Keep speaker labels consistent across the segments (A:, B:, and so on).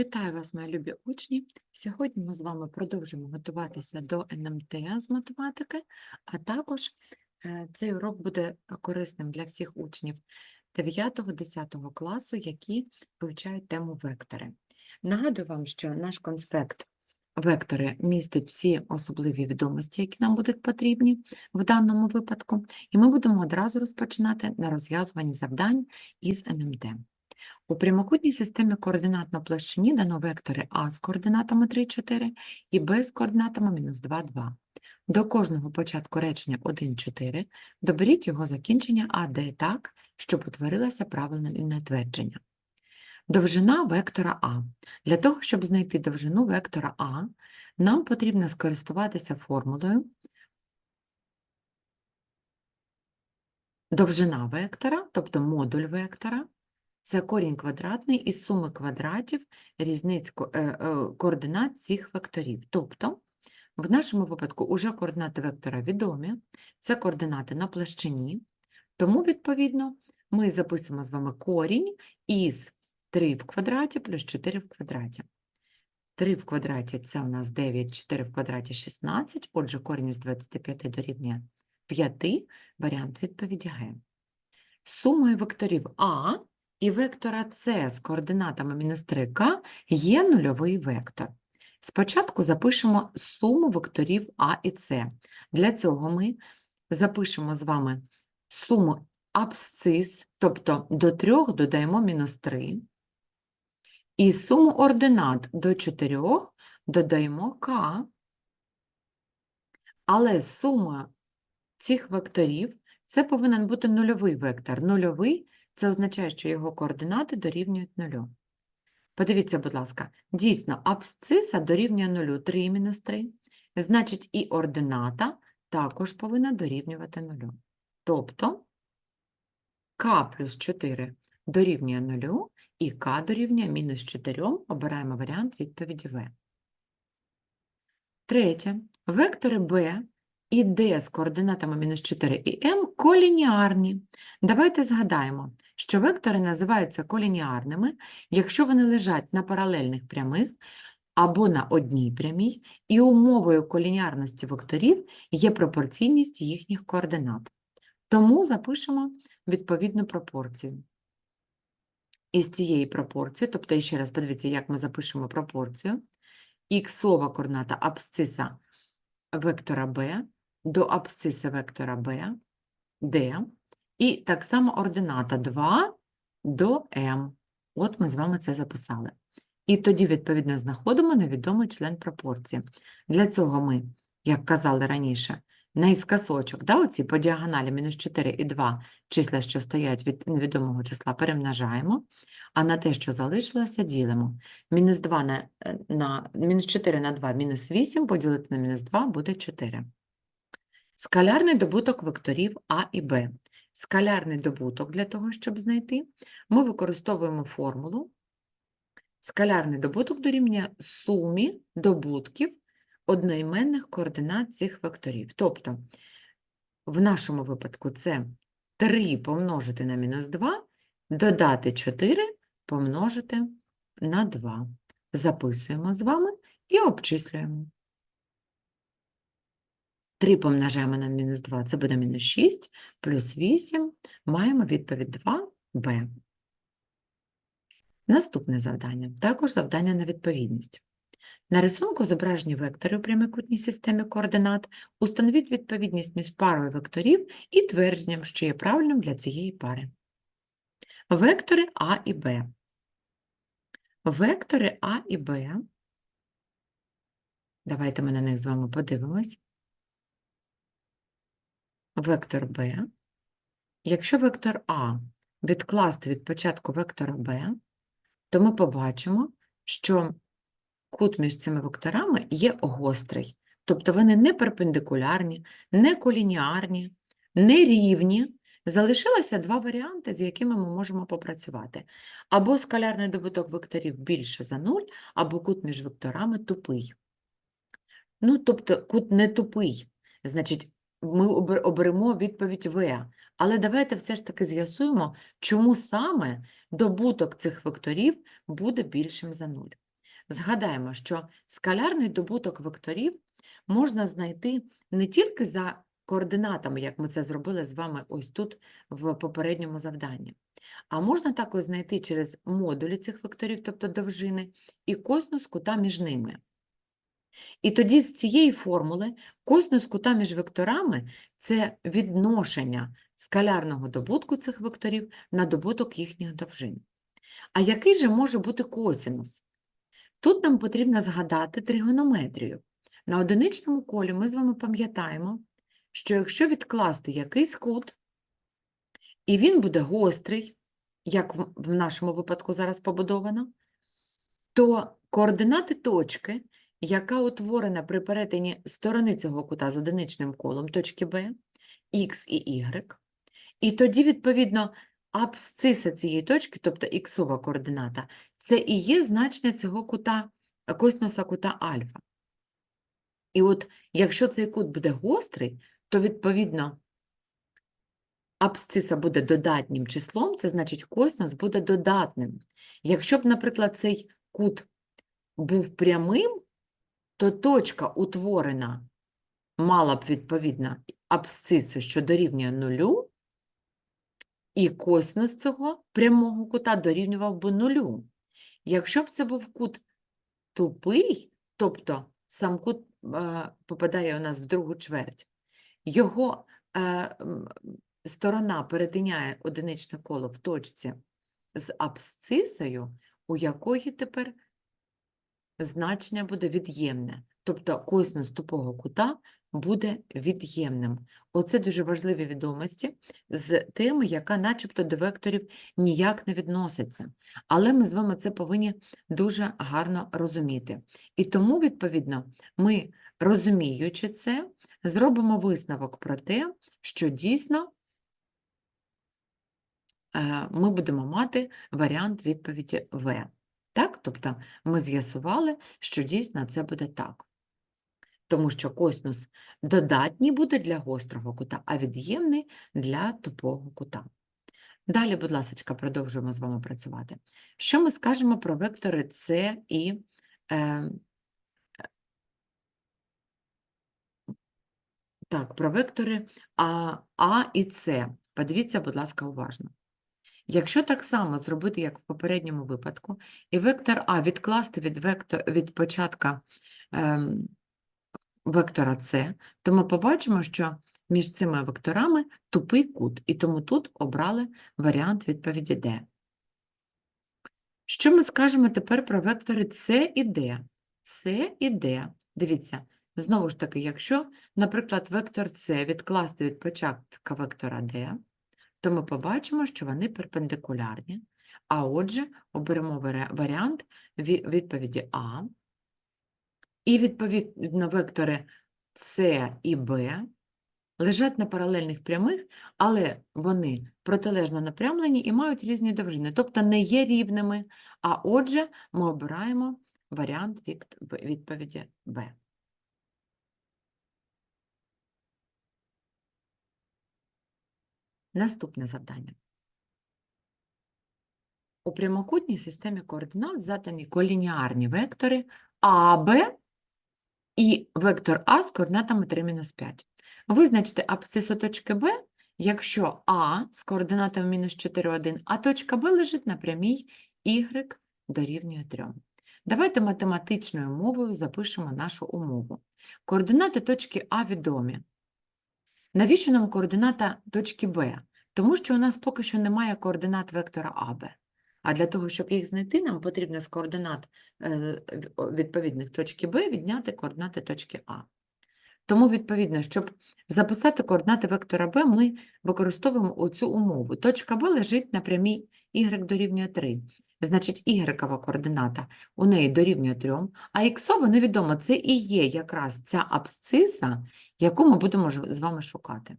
A: Вітаю вас, мої любі учні! Сьогодні ми з вами продовжимо готуватися до НМТ з математики, а також е, цей урок буде корисним для всіх учнів 9-10 класу, які вивчають тему вектори. Нагадую вам, що наш конспект вектори містить всі особливі відомості, які нам будуть потрібні в даному випадку, і ми будемо одразу розпочинати на розв'язуванні завдань із НМТ. У прямокутній системі координат на площині дано вектори А з координатами 3, 4 і Б з координатами мінус 2, 2. До кожного початку речення 1, 4 доберіть його закінчення АД так, щоб утворилося правильне твердження. Довжина вектора А. Для того, щоб знайти довжину вектора А, нам потрібно скористуватися формулою довжина вектора, тобто модуль вектора, це корінь квадратний із суми квадратів різниць е, е, координат цих векторів. Тобто, в нашому випадку уже координати вектора відомі, це координати на площині, тому, відповідно, ми записуємо з вами корінь із 3 в квадраті плюс 4 в квадраті. 3 в квадраті – це у нас 9, 4 в квадраті – 16, отже, корінь із 25 дорівнює 5, варіант відповіді Г. Сумою векторів А і вектора С з координатами мінус 3К є нульовий вектор. Спочатку запишемо суму векторів А і С. Для цього ми запишемо з вами суму абсцис, тобто до 3 додаємо мінус 3, і суму ординат до 4 додаємо К, але сума цих векторів це повинен бути нульовий вектор. Нульовий це означає, що його координати дорівнюють нулю. Подивіться, будь ласка, дійсно, абсциса дорівнює нулю 3 мінус 3, значить і ордината також повинна дорівнювати нулю. Тобто k плюс 4 дорівнює нулю і k дорівнює мінус 4, обираємо варіант відповіді В. Третє. Вектори b і d з координатами мінус 4 і m колініарні. Давайте згадаємо, що вектори називаються колініарними, якщо вони лежать на паралельних прямих або на одній прямій, і умовою колініарності векторів є пропорційність їхніх координат. Тому запишемо відповідну пропорцію. Із цієї пропорції, тобто, ще раз подивіться, як ми запишемо пропорцію, іксова координата абсциса вектора b до абсциса вектора b, d, і так само ордината 2 до m. От ми з вами це записали. І тоді, відповідно, знаходимо невідомий член пропорції. Для цього ми, як казали раніше, наискосочок, да, оці по діагоналі мінус 4 і 2 числа, що стоять від невідомого числа, перемножаємо, а на те, що залишилося, ділимо. Мінус 2 на, е, на мінус 4 на 2 мінус 8 поділити на мінус 2 буде 4. Скалярний добуток векторів А і Б. Скалярний добуток для того, щоб знайти, ми використовуємо формулу. Скалярний добуток дорівнює сумі добутків одноіменних координат цих векторів. Тобто, в нашому випадку це 3 помножити на мінус 2, додати 4 помножити на 2. Записуємо з вами і обчислюємо. 3 помножаємо на мінус 2, це буде мінус 6, плюс 8, маємо відповідь 2b. Наступне завдання, також завдання на відповідність. На рисунку зображені вектори у прямокутній системі координат. Установіть відповідність між парою векторів і твердженням, що є правильним для цієї пари. Вектори А і Б. Вектори А і Б. Давайте ми на них з вами подивимось. Вектор Б. Якщо вектор А відкласти від початку вектора Б, то ми побачимо, що кут між цими векторами є гострий. Тобто вони не перпендикулярні, не колініарні, не рівні. Залишилося два варіанти, з якими ми можемо попрацювати. Або скалярний добуток векторів більше за 0, або кут між векторами тупий. Ну, тобто кут не тупий, значить, ми оберемо відповідь В. Але давайте все ж таки з'ясуємо, чому саме добуток цих векторів буде більшим за 0. Згадаємо, що скалярний добуток векторів можна знайти не тільки за координатами, як ми це зробили з вами ось тут в попередньому завданні, а можна також знайти через модулі цих векторів, тобто довжини, і косинус кута між ними. І тоді з цієї формули косинус кута між векторами – це відношення скалярного добутку цих векторів на добуток їхніх довжин. А який же може бути косинус? Тут нам потрібно згадати тригонометрію. На одиничному колі ми з вами пам'ятаємо, що якщо відкласти якийсь кут, і він буде гострий, як в нашому випадку зараз побудовано, то координати точки, яка утворена при перетині сторони цього кута з одиничним колом, точки Б, Х і Y, і тоді, відповідно, абсциса цієї точки, тобто іксова координата, це і є значення цього кута, косинуса кута альфа. І от якщо цей кут буде гострий, то відповідно абсциса буде додатнім числом, це значить косинус буде додатним. Якщо б, наприклад, цей кут був прямим, то точка утворена мала б відповідно абсцису, що дорівнює нулю, і косинус цього прямого кута дорівнював би нулю. Якщо б це був кут тупий, тобто сам кут е, попадає у нас в другу чверть, його е, сторона перетиняє одиничне коло в точці з абсцисою, у якої тепер значення буде від'ємне. Тобто косинус тупого кута буде від'ємним. Оце дуже важливі відомості з теми, яка начебто до векторів ніяк не відноситься. Але ми з вами це повинні дуже гарно розуміти. І тому, відповідно, ми, розуміючи це, зробимо висновок про те, що дійсно е, ми будемо мати варіант відповіді В. Так? Тобто ми з'ясували, що дійсно це буде так. Тому що косинус додатній буде для гострого кута, а від'ємний для тупого кута. Далі, будь ласка, продовжуємо з вами працювати. Що ми скажемо про вектори С і е, так, про вектори А, А і С. Подивіться, будь ласка, уважно. Якщо так само зробити, як в попередньому випадку, і вектор А відкласти від, вектор, від початка ем, вектора С, то ми побачимо, що між цими векторами тупий кут, і тому тут обрали варіант відповіді D. Що ми скажемо тепер про вектори С і Д? С і Д. Дивіться, знову ж таки, якщо, наприклад, вектор С відкласти від початка вектора D, то ми побачимо, що вони перпендикулярні. А отже, оберемо варіант відповіді А. І відповідно вектори С і Б лежать на паралельних прямих, але вони протилежно напрямлені і мають різні довжини, тобто не є рівними. А отже, ми обираємо варіант відповіді Б. Наступне завдання. У прямокутній системі координат задані колініарні вектори А, Б і вектор А з координатами 3-5. Визначте абсцису точки Б, якщо А з координатами мінус 4, 1, а точка Б лежить на прямій Y дорівнює 3. Давайте математичною мовою запишемо нашу умову. Координати точки А відомі. Навіщо нам координата точки Б? Тому що у нас поки що немає координат вектора АБ. А для того, щоб їх знайти, нам потрібно з координат е, відповідних точки Б відняти координати точки А. Тому, відповідно, щоб записати координати вектора Б, ми використовуємо оцю умову. Точка Б лежить на прямій y дорівнює 3. Значить, y координата у неї дорівнює 3, а іксова невідомо. Це і є якраз ця абсциса, яку ми будемо з вами шукати.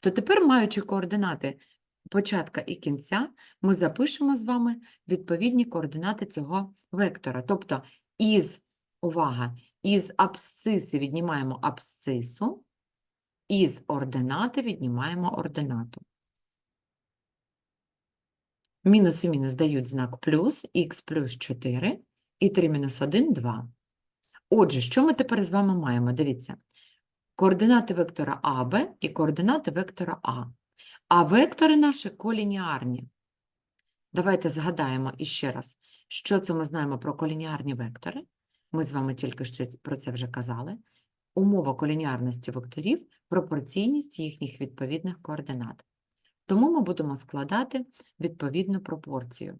A: То тепер, маючи координати початка і кінця, ми запишемо з вами відповідні координати цього вектора. Тобто із, увага, із абсциси віднімаємо абсцису, із ординати віднімаємо ординату. Мінус і мінус дають знак плюс, х плюс 4, І 3 мінус 1 – 2. Отже, що ми тепер з вами маємо? Дивіться. Координати вектора АБ і координати вектора А. А вектори наші колініарні. Давайте згадаємо іще раз, що це ми знаємо про колініарні вектори. Ми з вами тільки що про це вже казали. Умова колініарності векторів – пропорційність їхніх відповідних координат. Тому ми будемо складати відповідну пропорцію.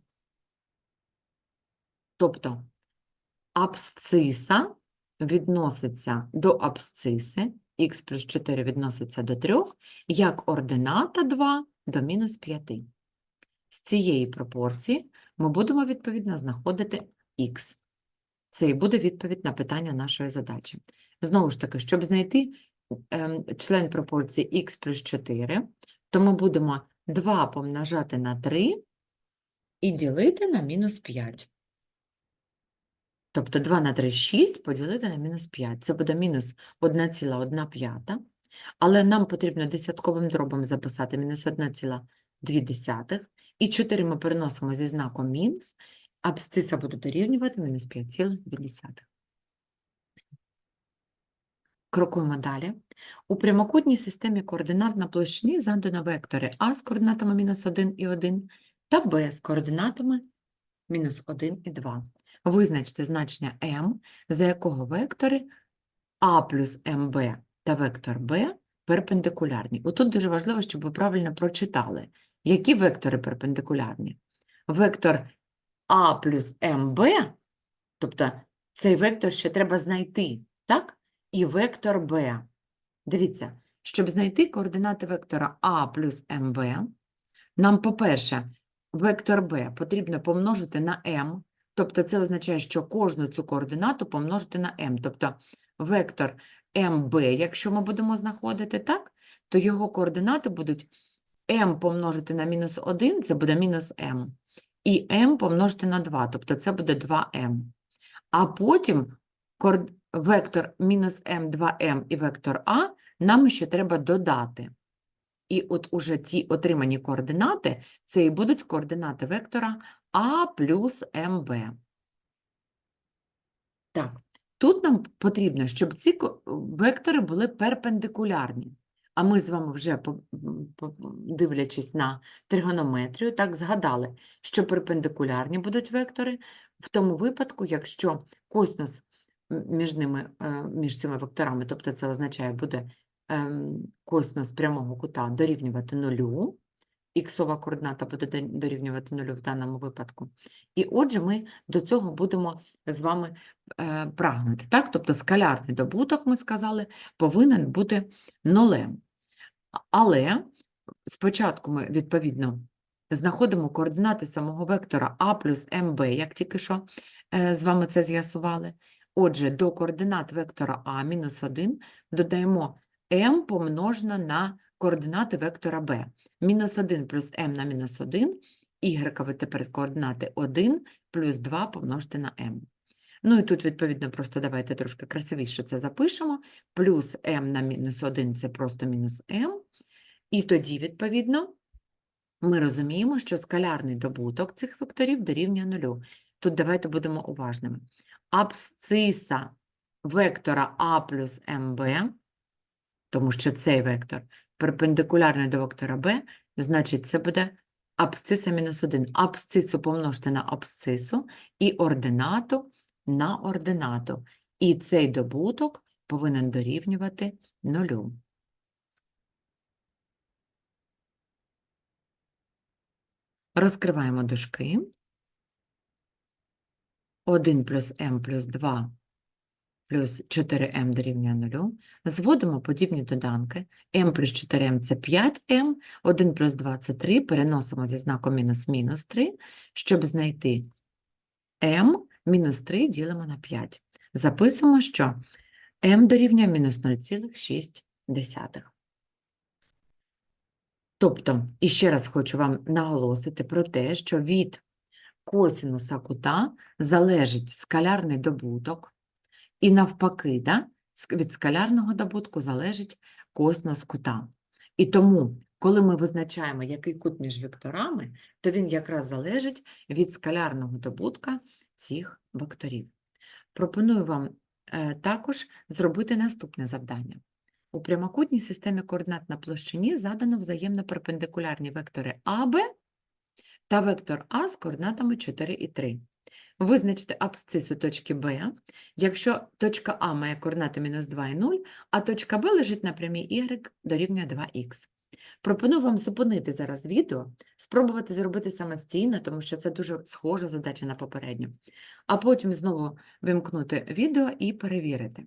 A: Тобто абсциса відноситься до абсциси, х плюс 4 відноситься до 3, як ордината 2 до мінус 5. З цієї пропорції ми будемо, відповідно, знаходити х. Це і буде відповідь на питання нашої задачі. Знову ж таки, щоб знайти ем, член пропорції х плюс 4, то ми будемо 2 помножати на 3 і ділити на мінус 5. Тобто 2 на 3 – 6 поділити на мінус 5. Це буде мінус 1,1. Але нам потрібно десятковим дробом записати мінус 1,2. І 4 ми переносимо зі знаком мінус. Абсциса буде дорівнювати мінус 5,2. Крокуємо далі. У прямокутній системі координат на площині задано вектори А з координатами мінус 1 і 1 та Б з координатами мінус 1 і 2. Визначте значення m, за якого вектори А плюс МБ та вектор Б перпендикулярні. Отут дуже важливо, щоб ви правильно прочитали, які вектори перпендикулярні. Вектор А плюс МБ, тобто цей вектор ще треба знайти, так? І вектор Б. Дивіться, щоб знайти координати вектора А плюс МБ, нам, по-перше, вектор Б потрібно помножити на m, тобто це означає, що кожну цю координату помножити на m. Тобто вектор МБ, якщо ми будемо знаходити, так, то його координати будуть m помножити на мінус 1, це буде мінус m, і m помножити на 2, тобто це буде 2m. А потім вектор мінус m, 2m і вектор А нам ще треба додати. І от уже ці отримані координати, це і будуть координати вектора А плюс МБ. Так, тут нам потрібно, щоб ці вектори були перпендикулярні. А ми з вами вже, дивлячись на тригонометрію, так згадали, що перпендикулярні будуть вектори в тому випадку, якщо косинус м, між ними, е, між цими векторами, тобто це означає, буде ем, косинус прямого кута дорівнювати нулю, іксова координата буде дорівнювати нулю в даному випадку. І отже, ми до цього будемо з вами е, прагнути. Так? Тобто скалярний добуток, ми сказали, повинен бути нулем. Але спочатку ми, відповідно, знаходимо координати самого вектора А плюс МБ, як тільки що е, з вами це з'ясували. Отже, до координат вектора А мінус 1 додаємо m помножено на координати вектора b. Мінус 1 плюс m на мінус 1, ігрекові тепер координати 1 плюс 2 помножити на m. Ну і тут, відповідно, просто давайте трошки красивіше це запишемо. Плюс m на мінус 1 – це просто мінус m. І тоді, відповідно, ми розуміємо, що скалярний добуток цих векторів дорівнює нулю. Тут давайте будемо уважними. Абсциса вектора А плюс МБ, тому що цей вектор перпендикулярний до вектора b, значить це буде абсциса мінус 1. Абсцису помножити на абсцису і ординату на ординату. І цей добуток повинен дорівнювати нулю. Розкриваємо дужки. 1 плюс m плюс 2 плюс 4m дорівнює 0. Зводимо подібні доданки. m плюс 4m – це 5m, 1 плюс 2 – це 3, переносимо зі знаком мінус мінус 3, щоб знайти m, мінус 3 ділимо на 5. Записуємо, що m дорівнює мінус 0,6. Тобто, і ще раз хочу вам наголосити про те, що від косинуса кута залежить скалярний добуток, і навпаки, да, від скалярного добутку залежить косинус кута. І тому, коли ми визначаємо, який кут між векторами, то він якраз залежить від скалярного добутка цих векторів. Пропоную вам е, також зробити наступне завдання. У прямокутній системі координат на площині задано взаємно перпендикулярні вектори АБ та вектор А з координатами 4 і 3. Визначте абсцису точки Б, якщо точка А має координати мінус 2 і 0, а точка Б лежить на прямій Y дорівнює 2х. Пропоную вам зупинити зараз відео, спробувати зробити самостійно, тому що це дуже схожа задача на попередню, а потім знову вимкнути відео і перевірити.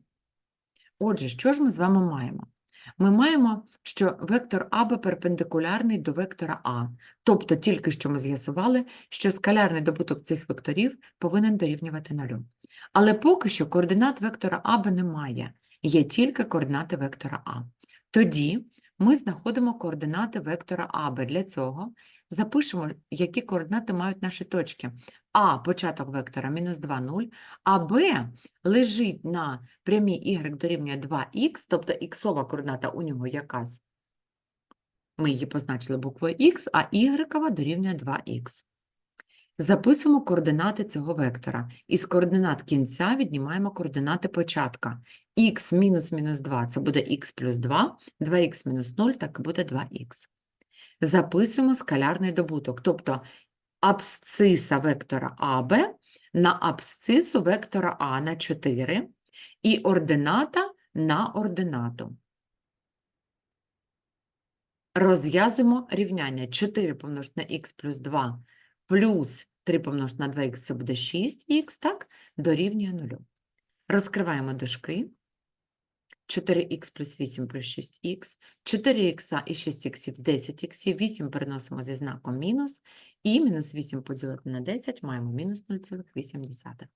A: Отже, що ж ми з вами маємо? Ми маємо, що вектор АБ перпендикулярний до вектора А, тобто тільки що ми з'ясували, що скалярний добуток цих векторів повинен дорівнювати нулю. Але поки що координат вектора АБ немає, є тільки координати вектора А. Тоді ми знаходимо координати вектора АБ. Для цього запишемо, які координати мають наші точки. А – початок вектора мінус 2, 0, а Б лежить на прямій y дорівнює 2х, тобто іксова координата у нього якась. Ми її позначили буквою х, а y дорівнює 2х. Записуємо координати цього вектора. Із координат кінця віднімаємо координати початка. х мінус мінус 2 – це буде х плюс 2, 2х мінус 0 – так буде 2х. Записуємо скалярний добуток, тобто абсциса вектора АБ на абсцису вектора А на 4 і ордината на ординату. Розв'язуємо рівняння 4 помножити на х плюс 2 плюс 3 помножити на 2х, це буде 6х, так, дорівнює 0. Розкриваємо дужки. 4х плюс 8 плюс 6х, 4х і 6х 10х, 8 переносимо зі знаком мінус, і мінус 8 поділити на 10 маємо мінус 0,8.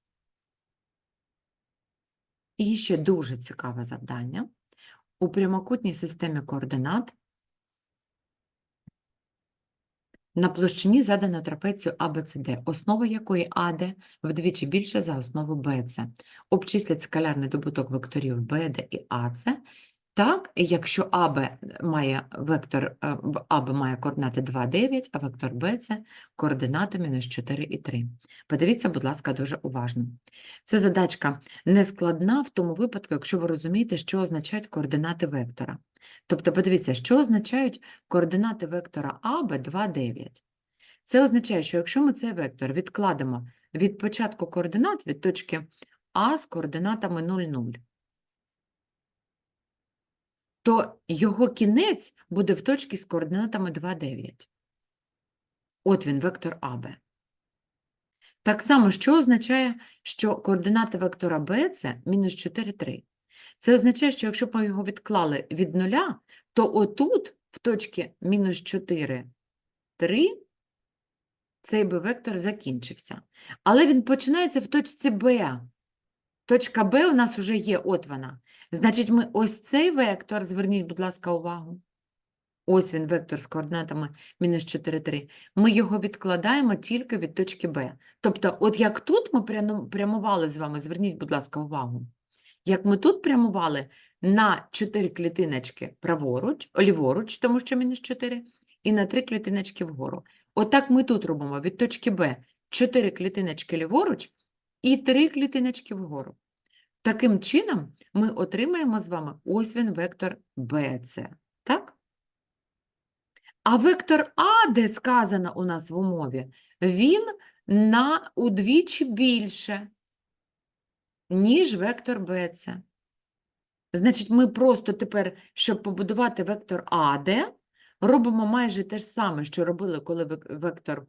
A: І ще дуже цікаве завдання. У прямокутній системі координат на площині задано трапецію ABCD, основа якої AD вдвічі більше за основу BC. Обчислять скалярний добуток векторів BD і AC. Так, якщо АБ має вектор е, АБ має координати 2, 9, а вектор BC координати мінус 4 і 3. Подивіться, будь ласка, дуже уважно. Це задачка не складна в тому випадку, якщо ви розумієте, що означають координати вектора. Тобто, подивіться, що означають координати вектора АБ 2, 9. Це означає, що якщо ми цей вектор відкладемо від початку координат від точки А з координатами 0, 0, то його кінець буде в точці з координатами 2, 9. От він, вектор АБ. Так само, що означає, що координати вектора Б це мінус 4, 3. Це означає, що якщо б ми його відклали від нуля, то отут, в точці мінус 4, 3, цей би вектор закінчився. Але він починається в точці Б. Точка Б у нас вже є, от вона. Значить, ми ось цей вектор, зверніть, будь ласка, увагу. Ось він, вектор з координатами мінус 4, 3. Ми його відкладаємо тільки від точки Б. Тобто, от як тут ми прямували з вами, зверніть, будь ласка, увагу. Як ми тут прямували на 4 клітиночки праворуч, ліворуч, тому що мінус 4, і на 3 клітиночки вгору. Отак ми тут робимо від точки Б 4 клітиночки ліворуч і 3 клітиночки вгору. Таким чином ми отримаємо з вами ось він вектор BC. Так? А вектор А, де сказано у нас в умові, він на удвічі більше, ніж вектор BC. Значить, ми просто тепер, щоб побудувати вектор АД, робимо майже те ж саме, що робили, коли вектор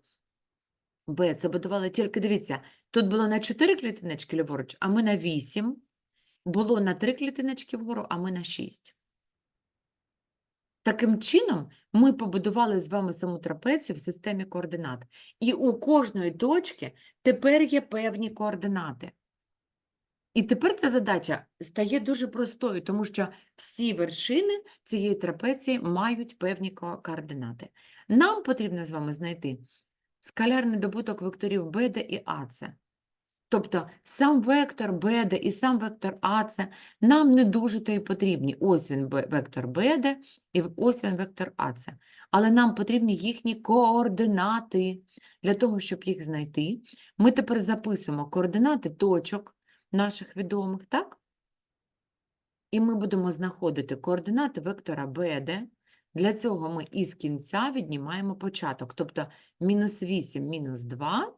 A: Б це будували. Тільки дивіться, тут було на 4 клітиночки ліворуч, а ми на 8. Було на 3 клітиночки вгору, а ми на 6. Таким чином, ми побудували з вами саму трапецію в системі координат. І у кожної точки тепер є певні координати. І тепер ця задача стає дуже простою, тому що всі вершини цієї трапеції мають певні координати. Нам потрібно з вами знайти скалярний добуток векторів BD і AC. Тобто сам вектор BD і сам вектор AC нам не дуже то і потрібні. Ось він вектор BD і ось він вектор AC. Але нам потрібні їхні координати. Для того, щоб їх знайти, ми тепер записуємо координати точок наших відомих, так? І ми будемо знаходити координати вектора BD. Для цього ми із кінця віднімаємо початок. Тобто мінус 8, мінус 2,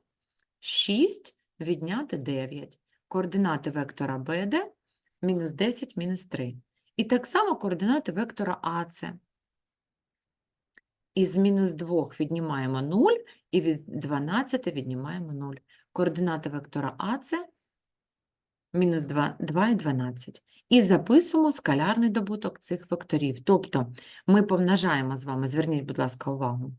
A: 6, відняти 9. Координати вектора BD – мінус 10, мінус 3. І так само координати вектора AC. Із мінус 2 віднімаємо 0, і від 12 віднімаємо 0. Координати вектора AC – мінус 2, 2 і 12. І записуємо скалярний добуток цих векторів. Тобто ми помножаємо з вами, зверніть, будь ласка, увагу,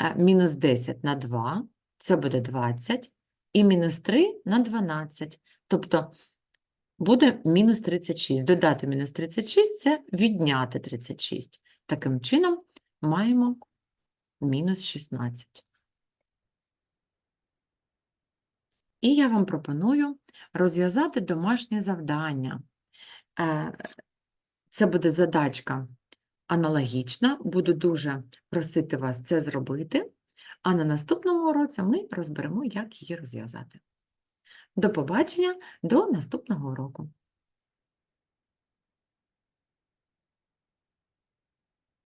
A: е, мінус 10 на 2, це буде 20, і мінус 3 на 12, тобто буде мінус 36. Додати мінус 36 – це відняти 36. Таким чином маємо мінус 16. І я вам пропоную розв'язати домашнє завдання. Е, Це буде задачка аналогічна. Буду дуже просити вас це зробити. А на наступному уроці ми розберемо, як її розв'язати. До побачення, до наступного уроку.